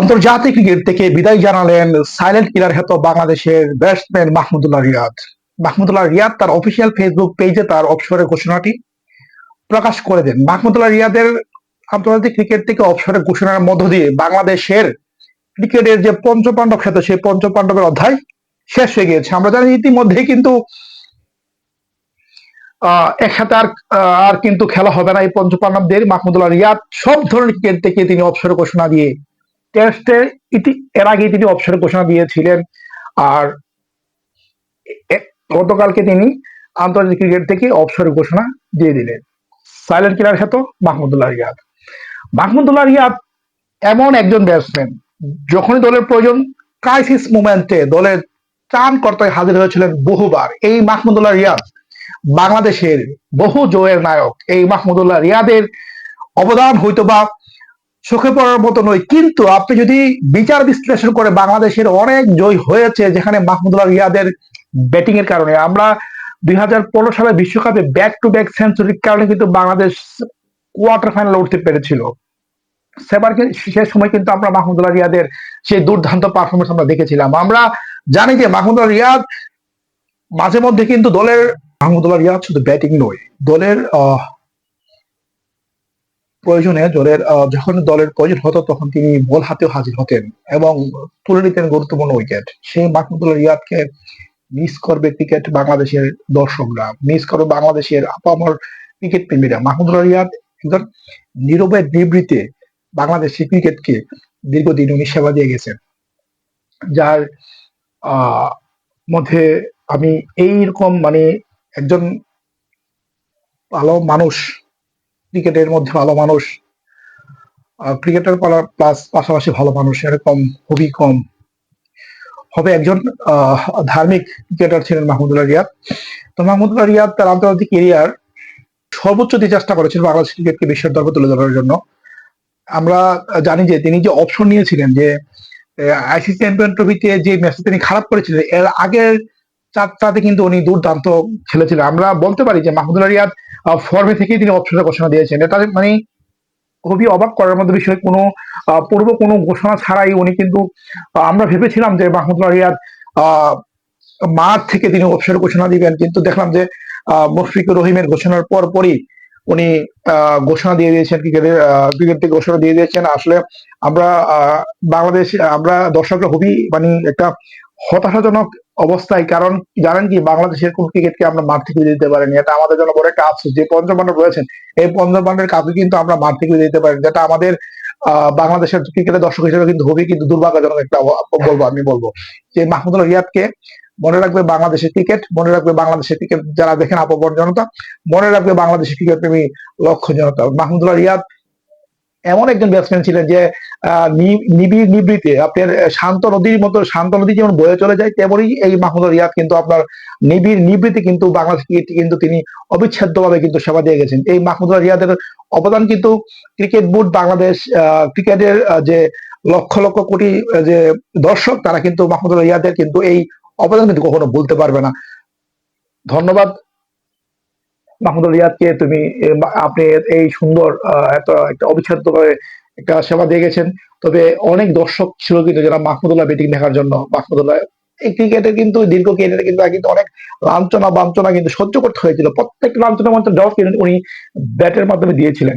আন্তর্জাতিক ক্রিকেট থেকে বিদায় জানালেন সাইলেন্ট কিলার হেত বাংলাদেশের ব্যাটসম্যান মাহমুদুল্লাহ রিয়াদ। মাহমুদুল্লাহ রিয়াদ তার অফিসিয়াল ফেসবুক পেজে তার অবসরের ঘোষণাটি প্রকাশ করে দেন। মাহমুদুল্লাহ রিয়াদের আন্তর্জাতিক ক্রিকেট থেকে অবসরের ঘোষণার মধ্য দিয়ে বাংলাদেশের ক্রিকেটের যে পঞ্চপাণ্ডব খ্যাত, সেই পঞ্চপাণ্ডবের অধ্যায় শেষ হয়ে গিয়েছে। আমরা জানি ইতিমধ্যে কিন্তু একসাথে আর আর কিন্তু খেলা হবে না এই পঞ্চপাণ্ডবদের। মাহমুদুল্লাহ রিয়াদ সব ধরনের ক্রিকেট থেকে তিনি অবসরের ঘোষণা দিয়ে টেস্টে ইতি, এর আগে তিনি অবসরের ঘোষণা দিয়েছিলেন। আর গতকালকে তিনি আন্তর্জাতিক ক্রিকেট থেকে অবসরের ঘোষণা দিয়ে দিলেন। সাইলেন্ট কিলার খ্যাত মাহমুদুল্লাহ রিয়াদ। মাহমুদুল্লাহ রিয়াদ এমন একজন ব্যাটসম্যান যখনই দলের প্রয়োজন ক্রাইসিস মোমেন্টে দলের ত্রাণ কর্তায় হাজির হয়েছিলেন বহুবার। এই মাহমুদুল্লাহ রিয়াদ বাংলাদেশের বহু জয়ের নায়ক। এই মাহমুদুল্লাহ রিয়াদের অবদান হয়তো বা চোখে পড়ার মতো নয়। কিন্তু আপনি যদি বিচার বিশ্লেষণ করে বাংলাদেশের অনেক জয় হয়েছে, যেখানে মাহমুদুল্লাহ রিয়াদের ব্যাটিং এর কারণে, আমরা দুই হাজার পনেরো সালে বিশ্বকাপে ব্যাক টু ব্যাক সেঞ্চুরির কারণে কিন্তু বাংলাদেশ কোয়ার্টার ফাইনালে উঠতে পেরেছিল। সেবার সে সময় কিন্তু আমরা মাহমুদুল্লাহ রিয়াদের সেই দুর্দান্ত পারফরমেন্স আমরা দেখেছিলাম। আমরা জানি যে মাহমুদুল্লাহ রিয়াদ মাঝে মধ্যে কিন্তু দলের মাহমুদুল্লাহ রিয়াদ শুধু ব্যাটিং নয়, দলের প্রয়োজনে দলের যখন দলের প্রয়োজন হতো তখন তিনি বল হাতেও হাজির হতেন এবং তুলে নিতেন গুরুত্বপূর্ণ উইকেট। সেই মাহমুদুল্লাহ রিয়াদকে মিস করবে ক্রিকেট বাংলাদেশের দর্শকরা মিস করবে বাংলাদেশের আপামর ক্রিকেট প্রেমীরা। মাহমুদুল্লাহ রিয়াদ একজন নীরবে নিবৃতে বাংলাদেশি ক্রিকেটকে দীর্ঘদিন উনি সেবা দিয়ে গেছেন। যার মধ্যে আমি এইরকম মানে একজন ভালো মানুষ ক্রিকেটের মধ্যে ভালো মানুষ। ক্রিকেটের প্লাস পাশাপাশি ভালো মানুষ এরকম খুবই কম। হবে একজন ধার্মিক ক্রিকেটার ছিলেন মাহমুদুল্লাহ রিয়াদ। তো মাহমুদুল্লাহ রিয়াদ তার আন্তর্জাতিক কেরিয়ার সর্বোচ্চ দিয়ে চেষ্টা করেছেন বাংলাদেশ ক্রিকেটকে বিশ্বের দরবারে তুলে ধরার জন্য। আমরা জানি যে তিনি যে অপশন নিয়েছিলেন যে আইসিসি চ্যাম্পিয়ন ট্রফিতে যে ম্যাচটা তিনি খারাপ করেছিলেন, এর আগের চারটাতে কিন্তু উনি দুর্দান্ত খেলেছিলেন। আমরা বলতে পারি যে মাহমুদুল্লাহ রিয়াদ ফর্মে থেকেই তিনি অপশনের ঘোষণা দিয়েছেন। এটা মানে খুবই অবাক করার মতো বিষয়। কোনো পূর্ব কোনো ঘোষণা ছাড়াই উনি কিন্তু আমরা ভেবেছিলাম যে মাহমুদুল্লাহ রিয়াদ মাঠ থেকে তিনি অবসরের ঘোষণা দিবেন। কিন্তু দেখলাম যে মুশফিকুর রহিমের ঘোষণার পর পরই উনি ঘোষণা দিয়ে দিয়েছেন ক্রিকেটের ক্রিকেট থেকে ঘোষণা দিয়ে দিয়েছেন। আসলে আমরা বাংলাদেশ, আমরা দর্শকরা খুবই মানে একটা হতাশাজনক অবস্থায়, কারণ জানেন কি, বাংলাদেশের কোন ক্রিকেটকে আমরা মাঠ থেকে দিতে পারিনি। এটা আমাদের জন্য বড় একটা আফসোস। যে পঞ্চপাণ্ডব রয়েছেন, এই পঞ্চপাণ্ডবের কাউকে কিন্তু আমরা মাঠ থেকে দিতে পারিনি। যেটা আমাদের বাংলাদেশের ক্রিকেটের দর্শক হিসেবে কিন্তু খুবই কিন্তু দুর্ভাগ্যজনক একটা বলব আমি বলব। যে মাহমুদুল্লাহ রিয়াদকে মনে রাখবে বাংলাদেশের ক্রিকেট মনে রাখবে বাংলাদেশের ক্রিকেট যারা দেখেন আপবর জনতা, মনে রাখবে বাংলাদেশের ক্রিকেট প্রেমী লক্ষ্য জনতা। মাহমুদুল্লাহ রিয়াদ এমন একজন ব্যাটসম্যান ছিলেন যে নিবিড় নিবৃতে আপনার শান্ত নদীর মতো, শান্ত নদী যেমন বয়ে চলে যায়, তেমনই এই মাহমুদুল রিয়াদ কিন্তু আপনার নিবিড় নিবৃতে কিন্তু বাংলাদেশ ক্রিকেট কিন্তু তিনি অবিচ্ছেদ্যভাবে কিন্তু সেবা দিয়ে গেছেন। এই মাহমুদুল রিয়াদের অবদান কিন্তু ক্রিকেট বোর্ড বাংলাদেশ ক্রিকেটের যে লক্ষ লক্ষ কোটি যে দর্শক, তারা কিন্তু মাহমুদুল রিয়াদের কিন্তু এই অবদান কিন্তু কখনো ভুলতে পারবে না। ধন্যবাদ। মাহমুদুল রিয়াদকে তুমি আপনি এই সুন্দর একটা অবিচ্ছেদ্য ভাবে একটা সেবা দিয়ে গেছেন। তবে অনেক দর্শক ছিল কিন্তু যারা মাহমুদুল্লাহ ব্যাটিং দেখার জন্য, মাহমুদুল্লাহ এই ক্রিকেটে কিন্তু দীর্ঘ ক্যারিয়ারে কিন্তু কিন্তু অনেক লাঞ্ছনা বাঞ্ছনা কিন্তু সহ্য করতে হয়েছিল। প্রত্যেক লাঞ্ছনা জবাব কিন্তু উনি ব্যাটের মাধ্যমে দিয়েছিলেন।